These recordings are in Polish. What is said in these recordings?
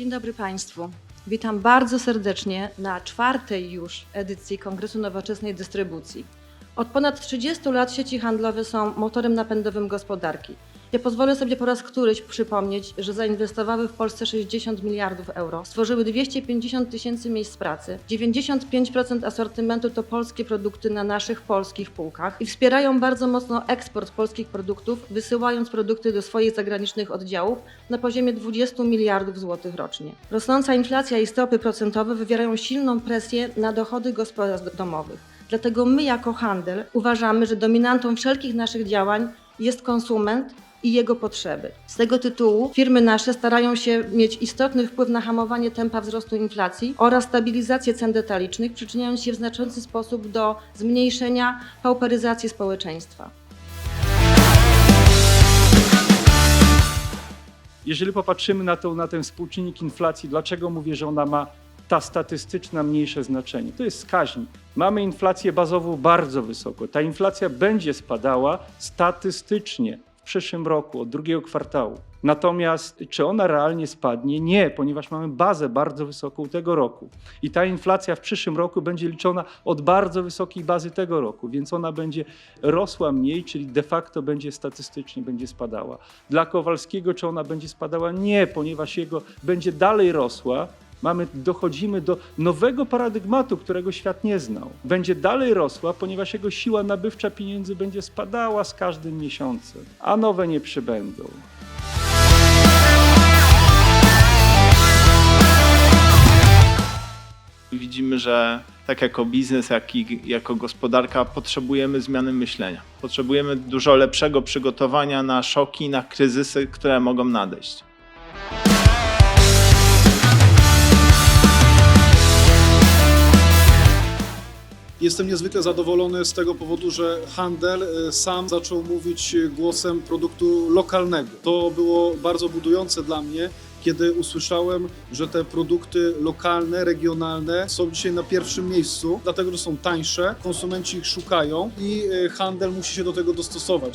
Dzień dobry Państwu. Witam bardzo serdecznie na czwartej już edycji Kongresu Nowoczesnej Dystrybucji. Od ponad 30 lat sieci handlowe są motorem napędowym gospodarki. Ja pozwolę sobie po raz któryś przypomnieć, że zainwestowały w Polsce 60 miliardów euro, stworzyły 250 tysięcy miejsc pracy, 95% asortymentu to polskie produkty na naszych polskich półkach i wspierają bardzo mocno eksport polskich produktów, wysyłając produkty do swoich zagranicznych oddziałów na poziomie 20 miliardów złotych rocznie. Rosnąca inflacja i stopy procentowe wywierają silną presję na dochody gospodarstw domowych. Dlatego my jako handel uważamy, że dominantą wszelkich naszych działań jest konsument i jego potrzeby. Z tego tytułu firmy nasze starają się mieć istotny wpływ na hamowanie tempa wzrostu inflacji oraz stabilizację cen detalicznych, przyczyniając się w znaczący sposób do zmniejszenia pauperyzacji społeczeństwa. Jeżeli popatrzymy na, to, na ten współczynnik inflacji, dlaczego mówię, że ona ma ta statystyczna mniejsze znaczenie? To jest wskaźnik. Mamy inflację bazową bardzo wysoko. Ta inflacja będzie spadała statystycznie przyszłym roku, od drugiego kwartału. Natomiast czy ona realnie spadnie? Nie, ponieważ mamy bazę bardzo wysoką tego roku. I ta inflacja w przyszłym roku będzie liczona od bardzo wysokiej bazy tego roku, więc ona będzie rosła mniej, czyli de facto będzie statystycznie będzie spadała. Dla Kowalskiego czy ona będzie spadała? Nie, ponieważ jego będzie dalej rosła. Mamy, dochodzimy do nowego paradygmatu, którego świat nie znał. Będzie dalej rosła, ponieważ jego siła nabywcza pieniędzy będzie spadała z każdym miesiącem, a nowe nie przybędą. Widzimy, że tak jako biznes, jak i jako gospodarka potrzebujemy zmiany myślenia. Potrzebujemy dużo lepszego przygotowania na szoki, na kryzysy, które mogą nadejść. Jestem niezwykle zadowolony z tego powodu, że handel e, sam zaczął mówić głosem produktu lokalnego. To było bardzo budujące dla mnie, kiedy usłyszałem, że te produkty lokalne, regionalne są dzisiaj na pierwszym miejscu, dlatego że są tańsze, konsumenci ich szukają i e, handel musi się do tego dostosować.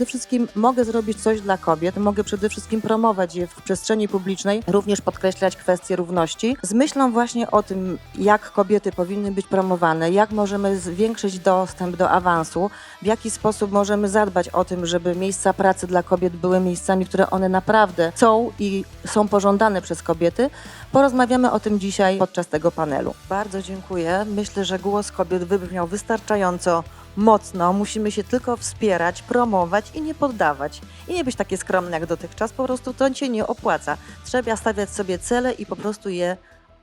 Przede wszystkim mogę zrobić coś dla kobiet, mogę przede wszystkim promować je w przestrzeni publicznej, również podkreślać kwestie równości, z myślą właśnie o tym, jak kobiety powinny być promowane, jak możemy zwiększyć dostęp do awansu, w jaki sposób możemy zadbać o tym, żeby miejsca pracy dla kobiet były miejscami, które one naprawdę są i są pożądane przez kobiety. Porozmawiamy o tym dzisiaj podczas tego panelu. Bardzo dziękuję. Myślę, że głos kobiet wybrzmiał wystarczająco mocno. Musimy się tylko wspierać, promować i nie poddawać. I nie być takie skromne jak dotychczas. Po prostu to się nie opłaca. Trzeba stawiać sobie cele i po prostu je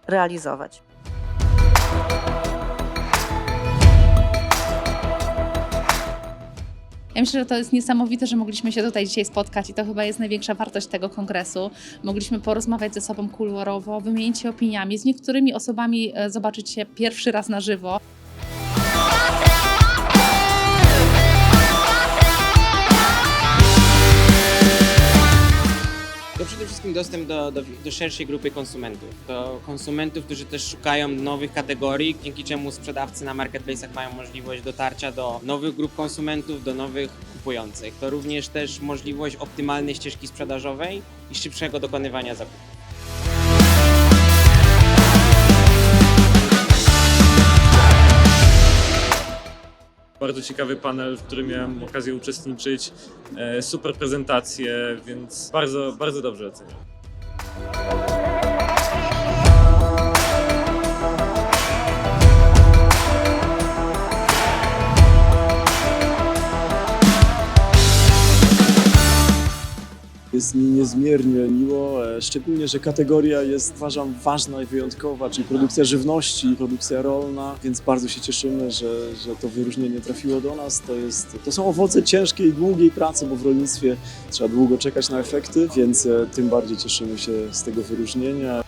realizować. Ja myślę, że to jest niesamowite, że mogliśmy się tutaj dzisiaj spotkać i to chyba jest największa wartość tego kongresu. Mogliśmy porozmawiać ze sobą kuluarowo, wymienić się opiniami, z niektórymi osobami e, zobaczyć się pierwszy raz na żywo. Wszystkim dostęp do, do, do szerszej grupy konsumentów. Do konsumentów, którzy też szukają nowych kategorii, dzięki czemu sprzedawcy na marketplace'ach mają możliwość dotarcia do nowych grup konsumentów, do nowych kupujących. To również też możliwość optymalnej ścieżki sprzedażowej i szybszego dokonywania zakupu. Bardzo ciekawy panel, w którym miałem okazję uczestniczyć. E, Super prezentacje, więc bardzo, bardzo dobrze oceniam. Jest mi niezmiernie miło, e, szczególnie, że kategoria jest uważam ważna i wyjątkowa, czyli produkcja żywności, produkcja rolna, więc bardzo się cieszymy, że, że to wyróżnienie trafiło do nas. To, jest, to są owoce ciężkiej, długiej pracy, bo w rolnictwie trzeba długo czekać na efekty, więc e, tym bardziej cieszymy się z tego wyróżnienia.